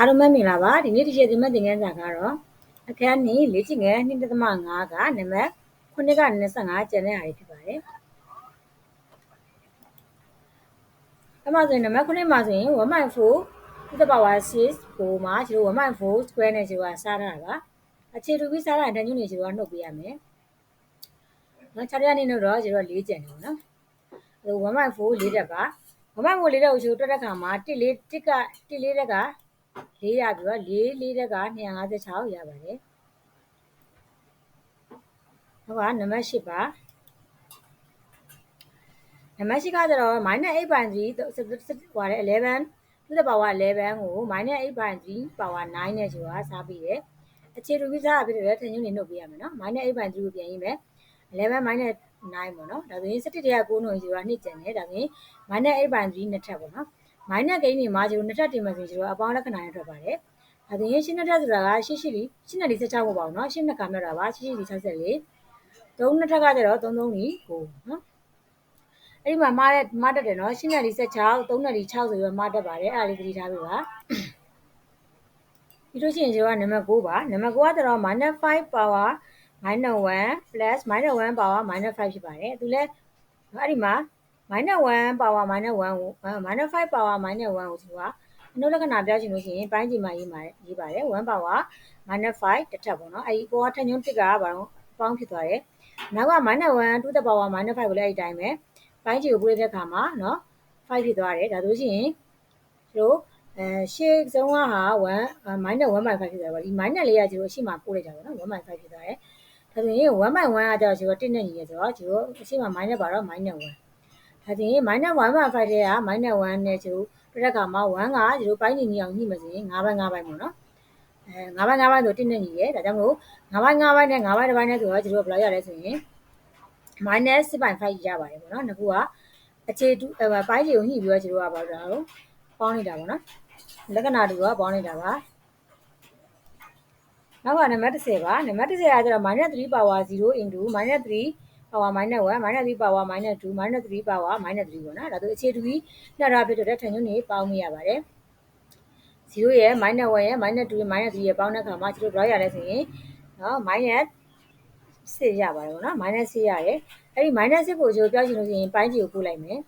အားလုံးပဲမင်္ဂလာပါဒီနေ့ဒီချက်ဒီမဲ့သင်ခန်းစာကတော့အခန်းနီလေ့ကျင့်ငယ်2.5ကနံပါတ်9က25ကျန်တဲ့ဟာတွေဖြစ်ပါတယ်အမှဆိုရင်နံပါတ်9မှာဆိုရင်1.4 to the power 6ကိုမှာကျတို့1.4 square နဲ့ကျတို့ကစားထားတာပါအခြေတူပြီးစားတာတန်ညွန့်နေကျတို့ကနှုတ်ပေးရမယ်နော်ခြားရနေတော့ကျတို့က၄ကျန်တယ်ပေါ့နော်အဲ1.4လေးတက်ပါ1.4လေးတက်ကိုကျတို့တွက်တဲ့ခါမှာ1လေး1က1လေးတက်က 4ရပြီးတော့4 4တက်က256ရပါတယ်ဟုတ်ပါနံပါတ်8ပါနံပါတ်8ကကျတော့ -8.3 ဟိုရတယ်11 to the power 11ကို -8.3 power 9နဲ့ဆိုတာစားပြီးတယ်အခြေတူပြီးစားရဖြစ်တယ်ထင်ညွှန်းနေနှုတ်ပေးရမယ်နော် -8.3 ကိုပြန်ရေးမယ်11 minus 9ပေါ့နော်ဒါဆိုရင်17တရ9နှုန်းဆိုတာနှစ်ကျန်တယ်ဒါဆိုရင် -8.3 နှစ်ထပ်ပေါ့နော် minus ကိန်းတွေမှာကျတို့နှစ်ထပ်တင်မယ်ဆိုရင်ကျတို့အပေါင်းလက္ခဏာနဲ့ထွက်ပါတယ်ဒါဆိုရင်ရှင်းနှစ်ထပ်ဆိုတာကရှင်းရှိလီရှင်းနဲ့16ပေါ့ပေါ့နော်ရှင်းနှစ်ခါမြောက်တာပါရှင်းရှိလီ64 3နှစ်ထပ်ကကျတော့3 3လီ9နော်အဲ့ဒီမှာမှားတဲ့မှားတတ်တယ်နော်ရှင်းနဲ့16 3နဲ့6ဆိုပြီးတော့မှားတတ်ပါတယ်အဲ့ဒါလေးသတိထားပေးပါပြီးလို့ရှိရင်ကျတော့နံပါတ်9ပါနံပါတ်9ကတော့ -5 power -1 plus -1 power -5 ဖြစ်ပါတယ်သူလဲအဲ့ဒီမှာ -1 power -1 ကို -5 power -1 ကိုသူကအနုလက္ခဏာပြောချင်လို့ရှိရင်ပိုင်းချိန်မှာရေးပါတယ်ရေးပါတယ်1 power -5 တစ်ထပ်ပေါ့နော်အဲ့ဒီပေါ်ကထညွန်းတစ်ကဘာလို့ပေါင်းဖြစ်သွားတယ်နောက်က -1 to the power -5 ကိုလည်းအဲ့ဒီတိုင်းပဲပိုင်းချိန်ကိုပို့တဲ့အခါမှာနော်5ဖြစ်သွားတယ်ဒါဆိုရှင်တို့အဲရှေ့ဆုံးကဟာ1 -1.5 ဖြစ်သွားပါဒီ minus လေးကကျတော့အရှိမပို့လိုက်တာပေါ့နော်1.5ဖြစ်သွားတယ်ဒါဆိုရင်1.1ကကြောက်ကျတော့1နဲ့ညီရဆိုတော့ကျတော့အရှိမ minus ပါတော့ minus 1 ဒါဆိုရင် minus 1.5တဲ့က minus 1နဲ့ကျတော့ပြတဲ့ခါမှာ1ကကျတော့ပိုင်းညီညီအောင်ညှိမယ်ဆိုရင်9ဘိုင်း9ဘိုင်းပေါ့နော်အဲ9ဘိုင်း9ဘိုင်းဆို1နဲ့ညီရဒါကြောင့်မို့9ဘိုင်း9ဘိုင်းနဲ့9ဘိုင်းတစ်ဘိုင်းနဲ့ဆိုတော့ကျတော့ဘယ်လောက်ရလဲဆိုရင် minus 6.5ရပါတယ်ပေါ့နော်နှစ်ခုကအခြေတူပိုင်းကြီးကိုညှိပြီးတော့ကျတော့ပါတော့ပေါင်းနေတာပေါ့နော်လက္ခဏာတူကပေါင်းနေတာပါနောက်ကနံပါတ်30ပါနံပါတ်30ကကျတော့ -3 power 0 into -3 power -1 -3 power -2 -3 power -3 ပေါ့နော်ဒါဆိုအခြေတူကြီးနှစ်ရာဖြစ်တဲ့ထန်ညွန်းတွေပေါင်းမိရပါတယ်0ရဲ့ -1 ရဲ့ -2 ရဲ့ -3 ရဲ့ပေါင်းတဲ့အခါမှာကျတို့ draw ရလဲဆိုရင်နော် -6 ရပါတယ်ပေါ့နော် -6 ရတယ်အဲ့ဒီ -6 ကိုကျတို့ပြောချင်လို့ရှိရင်ပိုင်းကြီးကိုပို့လိုက်မယ်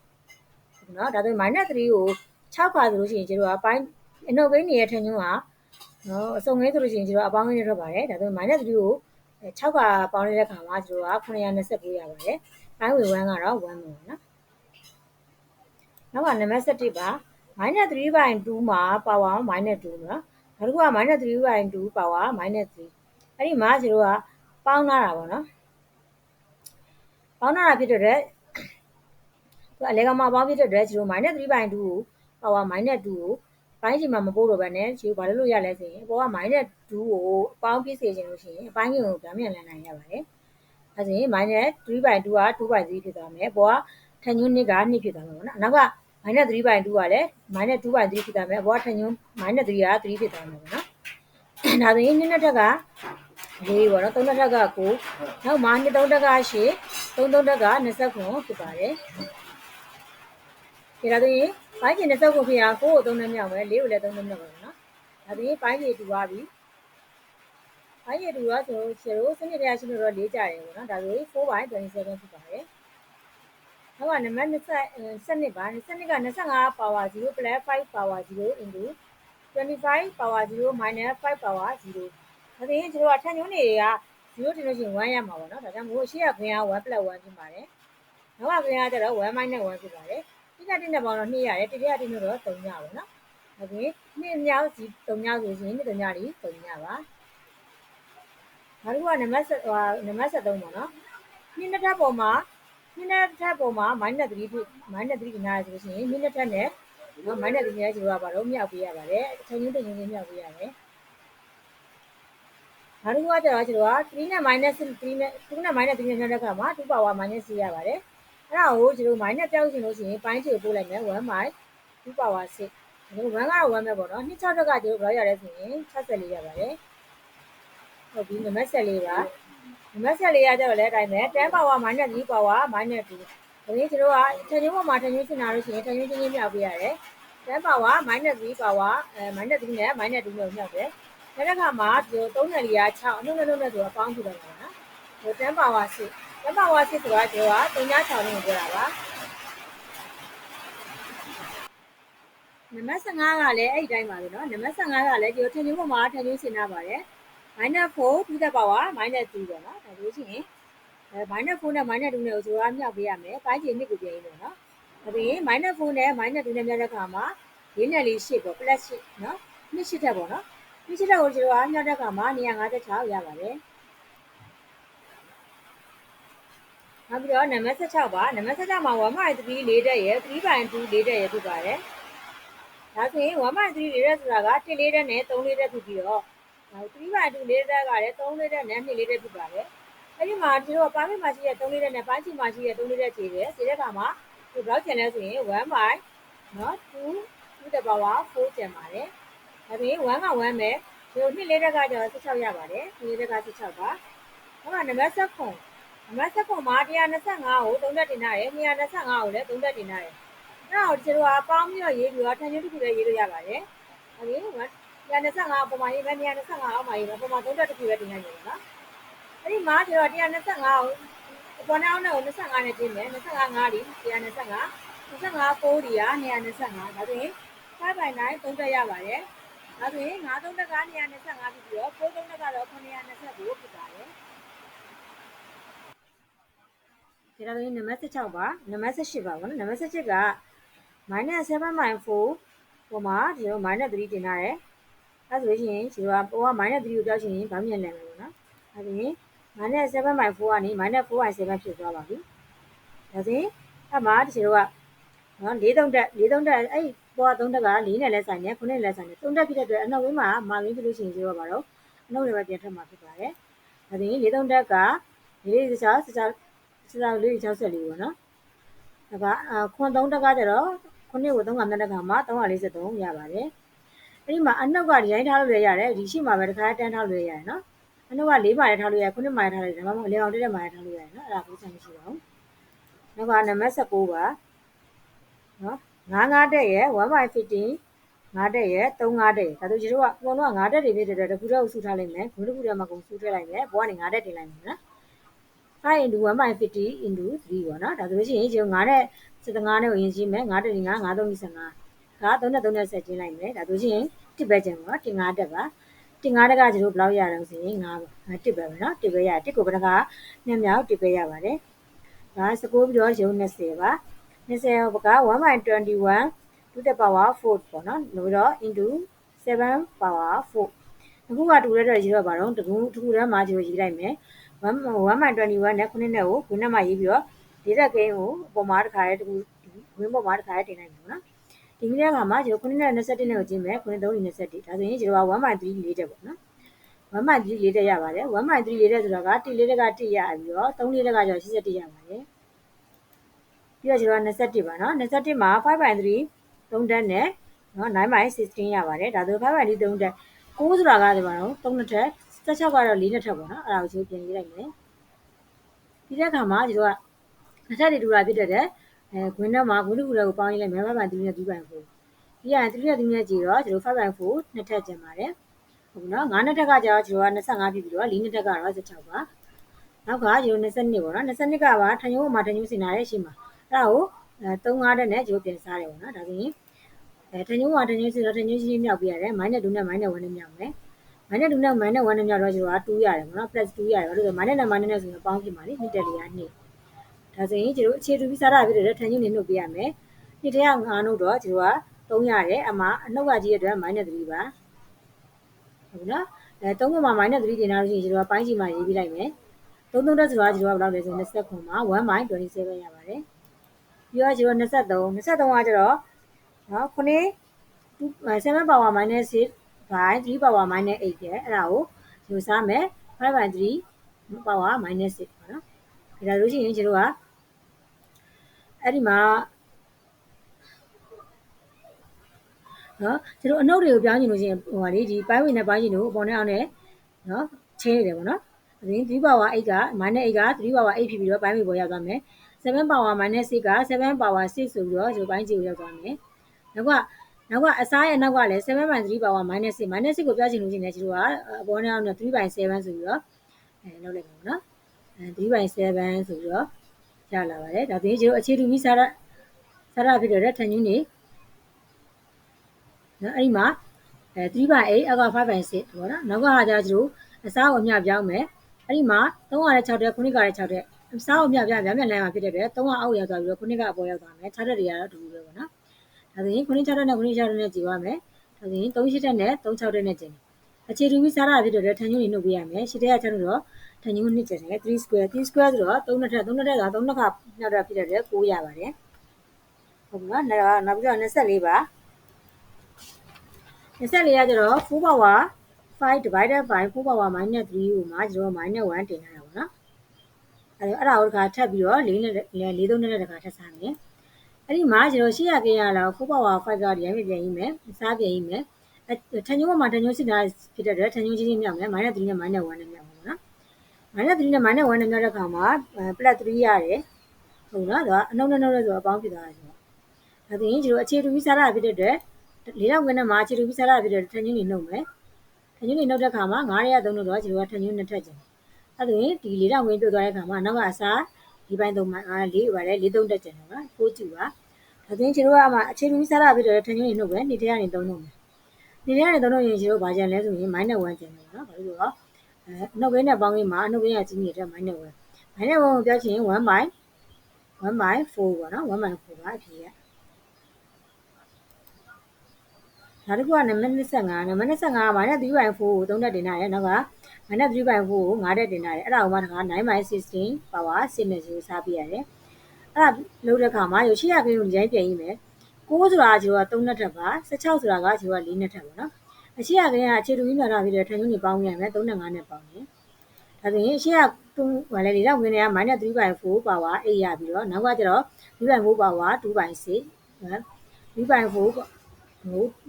နော်ဒါဆိုရင် -3 ကို6ပါဆိုလို့ရှိရင်ကျတို့ကပိုင်းအနှုတ်ဘိန်းနေတဲ့ထန်ညွန်းကနော်အစုံငယ်ဆိုလို့ရှိရင်ကျတော့အပေါင်းငယ်နဲ့ထွက်ပါတယ်ဒါဆိုရင် -3 ကို 6ကပေါင်းနေတဲ့ခါမှာကျတော့929ရပါတယ်။ပိုင်းဝေ1ကတော့1ပေါ့နော်။နောက်ကနံပါတ်7ပါ -3/2 မှာ power -2 နော်။နောက်တစ်ခုက -3/2 power -3 အဲ့ဒီမှာကျတော့ပေါင်းလာတာပေါ့နော်။ပေါင်းလာတာဖြစ်တဲ့သူအလဲကောင်မှာပေါင်းဖြစ်တဲ့အတွက်ကျတော့ -3/2 ကို power -2 ကို ပိုင်းချိန်မှာမပို့တော့ဘဲနဲ့ကျိုးဘာလို့လို့ရလဲဆိုရင်အပေါ်က minus 2ကိုအပေါင်းပြည့်စေခြင်းလို့ရှိရင်အပိုင်းကြီးကိုပြန်ပြန်လည်နိုင်ရပါတယ်။အဲဆိုရင် minus 3/2က2/3ဖြစ်သွားမယ်။အပေါ်ကထညွန်း2က2ဖြစ်သွားမှာပေါ့နော်။နောက်က minus 3/2ကလည်း minus 2/3ဖြစ်သွားမယ်။အပေါ်ကထညွန်း minus 3က3ဖြစ်သွားမှာပေါ့နော်။ဒါဆိုရင်2နဲ့ထက်ကလေးပေါ့နော်။3နဲ့ထက်က9နောက်မှာ2 3တက်က8 3 3တက်က29ဖြစ်ပါတယ်။ ဒါဆိုရင်ပိုင်းကျင်20ခုဖြစ်အောင်ကိုကိုသုံးနှမြောက်မယ်လေးကိုလည်းသုံးနှမြောက်ပါမယ်နော်ဒါပြီးပိုင်းကျင်တူသွားပြီပိုင်းကျင်တူသွားဆိုဆယ်တို့စနစ်တရားရှိလို့တော့လေးကြတယ်ပေါ့နော်ဒါဆို4 by 27ဖြစ်ပါတယ်နောက်ကနံပါတ်20စနစ်ပါစနစ်က25 power 0 plus 5 power 0 into 25 power 0 minus 5 power 0ဒါဆိုရင်ကျွန်တော်ကထန်ညွန်းတွေက0တင်လို့ရှိရင်1ရမှာပေါ့နော်ဒါကြောင့်မို့ရှေ့ကခွင်က1 1ဖြစ်ပါတယ်နောက်ကခွင်ကကျတော့1 minus 1ဖြစ်ပါတယ် နဲ့တစ်နဲ့ပေါင်းတော့2ရတယ်တစ်ရက်တစ်နဲ့တော့3ရပါတော့နော်ဟုတ်ကဲ့နှစ်မြောက်စီ3ညဆိုရင်နှစ်3ညဒီ3ညပါနောက်တစ်ခုကနံပါတ်ဟိုနံပါတ်73ပေါ့နော်နှစ်နှစ်ထပ်ပေါ်မှာနှစ်နှစ်ထပ်ပေါ်မှာ minus 3ဖြစ် minus 3ကနေဆိုလို့ရှိရင်နှစ်နှစ်ထပ်နဲ့နော် minus 3နဲ့ဆိုတာပါတော့မြောက်ပေးရပါတယ်အချိန်ချင်းတင်ချင်းမြောက်ပေးရတယ်နောက်တစ်ခုကကျတော့ကျတော့3နဲ့ minus 3နဲ့3နဲ့ minus 3နဲ့နှက်တဲ့အခါမှာ2 power minus 3ရပါတယ် အဲ့ဒါကိုကျွန်တော် minus ပြောက်ချင်လို့ရှိရင်ပိုင်းချေပို့လိုက်မယ်1 by 2 power 6ကျွန်တော်1ကတော့1ပဲပေါ့နော်2 6တက်ကကျွန်တော်ဘယ်လောက်ရလဲဆိုရင်64ရပါတယ်ဟုတ်ပြီနံပါတ်14ပါနံပါတ်14ရကြတော့လည်းအတိုင်းပဲ10 power minus 3 power minus 2ဒါပေမဲ့ကျွန်တော်ကထညွန်းပေါ်မှာထညွန်းချင်တာလို့ရှိရင်ထညွန်းချင်းချင်းမြောက်ပေးရတယ်10 power minus 3 power အဲ minus 3နဲ့ minus 2နဲ့မြောက်တယ်။နောက်တစ်ခါမှာဒီ3နဲ့4က6အနှုတ်နဲ့နှုတ်နဲ့ဆိုတော့ပေါင်းပြတော့မှာနော်။ဒီ10 power 6 10 power 6ဆိုတာဒီက3ည6နဲ့ပြောတာပါ။နံပါတ်15ကလည်းအဲ့ဒီတိုင်းပါပဲနော်။နံပါတ်15ကလည်းဒီထင်ချင်းပေါ်မှာထင်ချင်းရှင်းထားပါတယ်။ minus 4 to the power minus 3ပေါ့နော်။ဒါလို့ရှိရင်အဲ minus 4နဲ့ minus 2နဲ့ကိုဆိုတာမြောက်ပေးရမယ်။ပိုင်းချင်နှစ်ကိုပြင်ရင်းလို့နော်။ဒါပြင် minus 4နဲ့ minus 2နဲ့မြောက်တဲ့အခါမှာ၄နဲ့၄8ပေါ့ plus 8နော်။နှစ်8တက်ပေါ့နော်။နှစ်8တက်ကိုကျွန်တော်ကမြောက်တဲ့အခါမှာ156ရပါတယ်။ နောက်ပြီးတော့နံပါတ်16ပါနံပါတ်16မှာ1/3 4တက်ရယ်3/2 4တက်ရယ်ဖြစ်ပါတယ်။ဒါဆိုရင်1/3 4တက်ဆိုတာက1လေးတက်နဲ့3လေးတက်ဖြစ်ပြီးတော့3/2 4တက်ကလည်း3လေးတက်နဲ့2လေးတက်ဖြစ်ပါတယ်။အဲ့ဒီမှာကျွန်တော်ပါမစ်မှာရှိတဲ့3လေးတက်နဲ့ပိုင်းချီမှာရှိတဲ့3လေးတက်ခြေတယ်။ခြေတဲ့အခါမှာဒီဘလောက်ကျန်လဲဆိုရင်1 by နော်2 to the power 4ကျန်ပါတယ်။ဒါပြင်1က1ပဲဒီလို2လေးတက်ကကျတော့16ရပါတယ်။2လေးတက်က16ပါ။ဟုတ်ပါနံပါတ်7 နံပါတ်7မှာ125ကို3တက်တင်ထားတယ်225ကိုလည်း3တက်တင်ထားတယ်။အဲ့တော့ကျွန်တော်ကပေါင်းပြီးတော့ရေးပြီးတော့ထန်ချင်းတစ်ခုလည်းရေးလို့ရပါတယ်။ဟုတ်ပြီ125ပုံမှန်ရေးမယ်125အောက်မှာရေးမယ်ပုံမှန်3တက်တစ်ခုလည်းတင်ရနေတယ်နော်။အဲ့ဒီမှာကျွန်တော်125ကိုအပေါ်နောက်နဲ့ကို25နဲ့တင်မယ်25 5လီ125 25 4လီက225ဒါဆိုရင်5 by 9 3တက်ရပါတယ်။ဒါဆိုရင်5 3တက်က225ဖြစ်ပြီးတော့4 3တက်ကတော့929ဖြစ်ပါတယ်။ ဒီတော့နံပါတ်16ပါနံပါတ်18ပါဘောနော်နံပါတ်18က minus 7.4ပေါ်မှာဒီလို minus 3တင်ထားတယ်အဲဆိုရင်ဒီလိုကပေါ်က minus 3ကိုပြောက်ချင်ရင်ဗာမြန်လဲမယ်ပေါ့နော်အဲဆိုရင် minus 7.4 ကနေ minus 4.7 ဖြစ်သွားပါပြီဒါဆိုရင်အမှဒီလိုကနော်၄3တက်၄3တက်အဲ့ပေါ်က3တက်က4နဲ့လဲဆိုင်တယ်9နဲ့လဲဆိုင်တယ်3တက်ဖြစ်တဲ့အတွက်အနောက်ဝင်းမှာမာဝင်းဖြစ်လို့ရှိရင်ဒီလိုပါတော့အနောက်တွေပဲပြန်ထွက်မှာဖြစ်ပါတယ်ဒါဆိုရင်၄3တက်က၄၄6 6 6လေး64ပေါ့နော်ဒါကခွန်3တက်ကကျတော့ခုနှစ်ကို3ကမြတ်တက်ကမှာ343ရပါတယ်အဲ့ဒီမှာအနှုတ်ကဒီတိုင်းထားလို့ရရတယ်ဒီရှိမှာပဲတစ်ခါတန်းထားလို့ရရတယ်နော်အနှုတ်က၄မှာထားလို့ရခုနှစ်မှာထားလို့ရတယ်ဒါမှမဟုတ်အလျောင်တက်တဲ့မှာထားလို့ရတယ်နော်အဲ့ဒါကိုဆိုင်မရှိပါဘူးနောက်ကနံပါတ်19ပါနော်9 9တက်ရဲ့1/15 9တက်ရဲ့3 9တက်ရဲ့ဒါဆိုကျတို့ကအကုန်လုံးက9တက်တွေဖြစ်တဲ့အတွက်တခုတည်းကိုစုထားလိုက်မယ်ခုတစ်ခုတည်းမှာကုန်စုထည့်လိုက်မယ်ဘောကနေ9တက်တင်လိုက်မယ်နော် 5 into 1 by 50 into 3ပေါ့နော်ဒါဆိုလို့ရှိရင်ကျွန်တော်9နဲ့75နဲ့ကိုယဉ်ကျေးမယ်9တင်5 9 3 25ဒါ3နဲ့3နဲ့ဆက်ကျင်းလိုက်မယ်ဒါဆိုရှင်တစ်ပဲကျန်ပေါ့တင်5တက်ပါတင်5တက်ကကျွန်တော်ဘယ်လောက်ရအောင်ဆိုရင်9တစ်ပဲပဲနော်တစ်ပဲရတစ်ကိုဘယ်နှကနှစ်မြောက်တစ်ပဲရပါတယ်ဒါ19ပြီးတော့ရုံ20ပါ20ဘက1 by 21 to the power 4ပေါ့နော်လို့ပြီးတော့ into 7 power 4 ခုကတူတဲ့အတွက်ရေးတော့ပါတော့တကူတကူတည်းမှာကျတို့ရေးလိုက်မယ်1/21နဲ့ခုနှစ်နဲ့ကိုဝင်းနဲ့မှရေးပြီးတော့ဒေတာကိန်းကိုအပေါ်မှာတစ်ခါလေးတကူဝင်းပေါ်မှာတစ်ခါလေးတင်လိုက်မယ်နော်ဒီကနေ့ကမှကျတို့ခုနှစ်နဲ့21နဲ့ကိုကျင်းမယ်ခုနှစ်3 21ဒါဆိုရင်ကျတို့က1/3လေးတက်ပေါ့နော်1/3လေးတက်ရပါတယ်1/3လေးတက်ဆိုတော့က1လေးတက်က1ရပြီးတော့3လေးတက်ကကျတော့81ရပါတယ်ပြီးတော့ကျတော့21ပါနော်21မှာ5/3 3တက်နဲ့နော်9/16ရပါတယ်ဒါဆို5/3 3တက် 6ဆိုတာကဒီမှာတော့3နှစ်ထက်16ကတော့4နှစ်ထက်ပေါ့နော်အဲ့ဒါကိုကျိုးပြန်ရေးလိုက်မယ်ပြီးတဲ့အခါမှာကျတို့ကနှစ်ထပ်တွေတူတာဖြစ်တဲ့တဲ့အဲခွင်းထဲမှာခွင်းတစ်ခုတည်းကိုပေါင်းရေးလိုက်မယ်5ပိုင်3နဲ့2ပိုင်4ပြီးရင်3နဲ့3နဲ့ကြည့်တော့ကျတို့5ပိုင်4နှစ်ထပ်ကျန်ပါတယ်ဟုတ်နော်9နှစ်ထက်ကကျတော့ကျတို့က25ဖြစ်ပြီးတော့4နှစ်ထက်ကတော့16ပါနောက်ကကျတို့22ပေါ့နော်22ကပါထညုံးမှာထညုံးစင်လာတဲ့ရှိမှာအဲ့ဒါကို3 5တက်နဲ့ကျတို့ပြန်စားတယ်ပေါ့နော်ဒါဆိုရင် အဲထညုံးမှာထညုံးစင်တော့ထညုံးချင်းမြောက်ပြရတယ် -2 နဲ့ -1 နဲ့မြောက်မယ် -2 နဲ့ -1 နဲ့1နဲ့မြောက်တော့ကျတော့2ရတယ်ပေါ့နော် +2 ရတယ်ဘာလို့လဲ-နဲ့-နဲ့နဲ့ဆိုရင်ပေါင်းဖြစ်မှာလေနှစ်တက်လေးက2ဒါဆိုရင်ကျတို့အခြေတူပြီးစားတာဖြစ်တဲ့ထန်ညွန့်နေနှုတ်ပေးရမယ်နှစ်ထဲက9နှုတ်တော့ကျတို့က3ရတယ်အမအနှုတ်ကကြီးရဲ့အတွက် -3 ပါဟုတ်နော်အဲ3ကမှ -3 တင်ထားလို့ရှိရင်ကျတို့ကပိုင်းချီမှာရေးပြလိုက်မယ်3 3တက်ဆိုတာကျတို့ကဘယ်လောက်လဲဆို29မှာ1/27ရပါတယ်ပြီးတော့ကျတို့23 23ကကျတော့ နော်ခုနှစ်7 power minus 6 by 3 power minus 8ရဲ့အဲ့ဒါကိုယူစားမယ်5 by 3 power minus 6ပေါ့နော်ဒါလို့ရှိရင်ကျတို့ကအဲ့ဒီမှာနော်ကျတို့အနှုတ်တွေကိုပြောင်းချင်လို့ရှိရင်ဟိုဟာလေဒီပိုင်းဝင်နဲ့ပိုင်းချင်လို့အပေါ်နဲ့အောက်နဲ့နော်ချင်းရတယ်ပေါ့နော်အရင်3 power 8က minus 8က3 power 8ဖြစ်ပြီးတော့ပိုင်းဝင်ပေါ်ရောက်သွားမယ်7 power minus 6က7 power 6ဆိုပြီးတော့ကျတို့ပိုင်းချီကိုရောက်သွားမယ် နောက်ကနောက်ကအစားရဲ့နောက်ကလည်း7 by 3 power minus 6 minus 6ကိုပြချင်လို့ရှိရင်လည်းကျတို့ကအပေါ်နဲ့အောက်နဲ့3 by 7ဆိုပြီးတော့အဲလုပ်လိုက်ပါမယ်နော်အဲ3 by 7ဆိုပြီးတော့ရလာပါတယ်ဒါပြင်ကျတို့အခြေတူမိစားရစားရဖြစ်တဲ့ထန်ညင်းနေနော်အဲ့ဒီမှာအဲ3 by 8အောက်က5 by 6ပေါ့နော်နောက်ကဟာကျတော့ကျတို့အစားကိုအမျှပြောင်းမယ်အဲ့ဒီမှာ3ကလည်း6တဲ့9ကလည်း6တဲ့အစားကိုအမျှပြောင်းဗျာမျက်လမ်းမှာဖြစ်တဲ့အတွက်3ကအောက်ရောက်သွားပြီးတော့9ကအပေါ်ရောက်သွားမယ်6တဲ့တွေကတော့အတူတူပဲပေါ့နော် ဒါဆိုရင်9 6တဲ့နဲ့9 6တဲ့နဲ့ကြည့်ပါမယ်ဒါဆိုရင်3 8တဲ့နဲ့3 6တဲ့နဲ့ကြည့်အခြေတူပြီးစားရဖြစ်တဲ့အတွက်ထန်ညွန့်နေနှုတ်ပေးရမယ်ရှစ်တဲ့ကကျတော့ထန်ညွန့်နှစ်ကျင်တယ်3 square 3 square ဆိုတော့3နှစ်ထက်3နှစ်ထက်က3နှစ်ခနောက်တော့ဖြစ်တဲ့အတွက်9ရပါတယ်ဟုတ်ပြီနော်နောက်ပြီးတော့24ပါ24ရကျတော့4 power 5 divided by 4 power minus 3ကိုမှာကျတော့ minus 1တင်ထားတာပေါ့နော်အဲအဲ့ဒါကိုတခါထပ်ပြီးတော့4နဲ့4 3နဲ့တခါထပ်စားမယ် အဲ့ဒီမှာကျတော့ရှေ့ရကင်းရလာ4 power 5ကဒီတိုင်းပြန်ရေးမယ်စားပြန်ရေးမယ်ထန်ညိုးမှာထန်ညိုးစစ်တာဖြစ်တဲ့အတွက်ထန်ညိုးကြီးကြီးမြောက်မယ် -3 နဲ့ -1 နဲ့မြောက်ပါပေါ့နော် -3 နဲ့ -1 နဲ့မြောက်တဲ့ခါမှာ +3 ရတယ်ဟုတ်လားဒါအနှုတ်နဲ့နှုတ်နဲ့ဆိုအပေါင်းဖြစ်သွားတယ်ဆိုတော့ဒါဆိုရင်ကျတို့အခြေတူပြီးစားတာဖြစ်တဲ့အတွက်၄လောက်ကနေမှာအခြေတူပြီးစားတာဖြစ်တဲ့ထန်ညိုးနေနှုတ်မယ်ထန်ညိုးနေနှုတ်တဲ့ခါမှာ9ရက်3လို့တော့ကျတို့ကထန်ညိုးနှစ်ထက်ကျင်အဲ့ဒါရင်ဒီ၄လောက်ဝင်ပြတ်သွားတဲ့ခါမှာနောက်ကအစား ဒီပိုင်းသုံးပိုင်းအား၄ပါလေ၄သုံးတက်ကျင်တော့နော်4ကျူပါဒါဆိုရင်ကျတို့ကမှအခြေတူပြီးစားတာဖြစ်တဲ့ထန်ညိုးနေနှုတ်ပဲနေထဲကနေသုံးလို့မယ်ဒီထဲကနေသုံးလို့ရင်ကျတို့ဘာကြံလဲဆိုရင် -1 ကျန်တယ်နော်ဘာလို့လဲဆိုတော့အဲနှုတ်ဘင်းနဲ့ပေါင်းပြီးမှာနှုတ်ဘင်းကကြီးနေတဲ့ -1 -1 ကိုပြောချင်1 by 1 by 4ပေါ့နော်1 by 4ပါအဖြေရနောက်တစ်ခုကနံပါတ်25နံပါတ်25က -3 by 4ကို3တက်တင်ထားတယ်နောက်က -3 by 4ကို5တက်တင်ထားတယ်အဲ့ဒါကိုမှတခါ9 by 16 power 6နဲ့0စားပြရတယ်အဲ့ဒါလုပ်တဲ့အခါမှာရရှိရကင်းကိုဒီတိုင်းပြန်ရေးမယ်6ဆိုတာကျတော့3နှစ်ထပ်ပါ16ဆိုတာကကျတော့4နှစ်ထပ်ပါနော်အရှိရကင်းကအခြေတူပြီးမှလာပြီးတော့ထန်ညွန့်နေပေါင်းရမယ်3နဲ့5နဲ့ပေါင်းတယ်ဒါဆိုရင်အရှိရတူဟိုလေလေးတော့ဝင်နေက -3 by 4 power 8ရပြီးတော့နောက်ကကျတော့3 by 4 power 2 by 6 3 by 4ဟို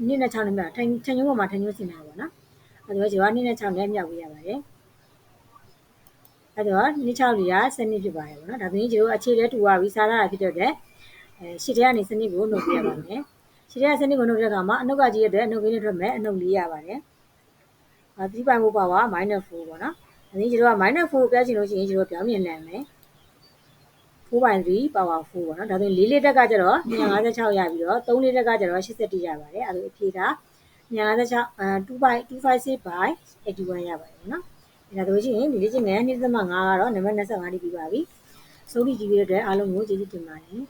နှစ်နဲ့6နဲ့မြောက်ထိုင်ထန်ညွန့်ပေါ်မှာထန်ညွန့်စင်တာပေါ့နော် အဲဒါကြောင့်နှစ်နဲ့6နဲ့မြောက်ပေးရပါတယ်အဲတော့နှစ်6လေးကစနစ်ဖြစ်ပါတယ်ပေါ့နော်ဒါဆိုရင်ကျတို့အခြေလဲတူပါပြီစားရတာဖြစ်တဲ့အတွက်အဲရှစ်တဲကနေစနစ်ကိုနှုတ်ပြရပါမယ်ရှစ်တဲကစနစ်ကိုနှုတ်တဲ့အခါမှာအနှုတ်ကကြီးရတဲ့အနှုတ်ကင်းနဲ့ထွက်မယ်အနှုတ်လေးရပါတယ်အဲ3 by 4 power -4 ပေါ့နော်ဒါဆိုရင်ကျတို့က -4 ကိုပြချင်လို့ရှိရင်ကျတို့ပြောင်းမြင်လန်မယ်4 by 3 power 4ပေါ့နော်ဒါဆိုရင်4လေးတက်ကကျတော့256ရပြီးတော့3လေးတက်ကကျတော့81ရပါတယ်အဲဒါအဖြေက 256အဲ2 by 256 by 81ရပါတယ်နော်ဒါဆိုရင်ဒီလေးချင်းငယ်2.5ကတော့နံပါတ်25တိပြီးပါပြီစိုးရိမ်ကြည့်ပြီးတဲ့အတွက်အားလုံးကိုကျေးဇူးတင်ပါတယ်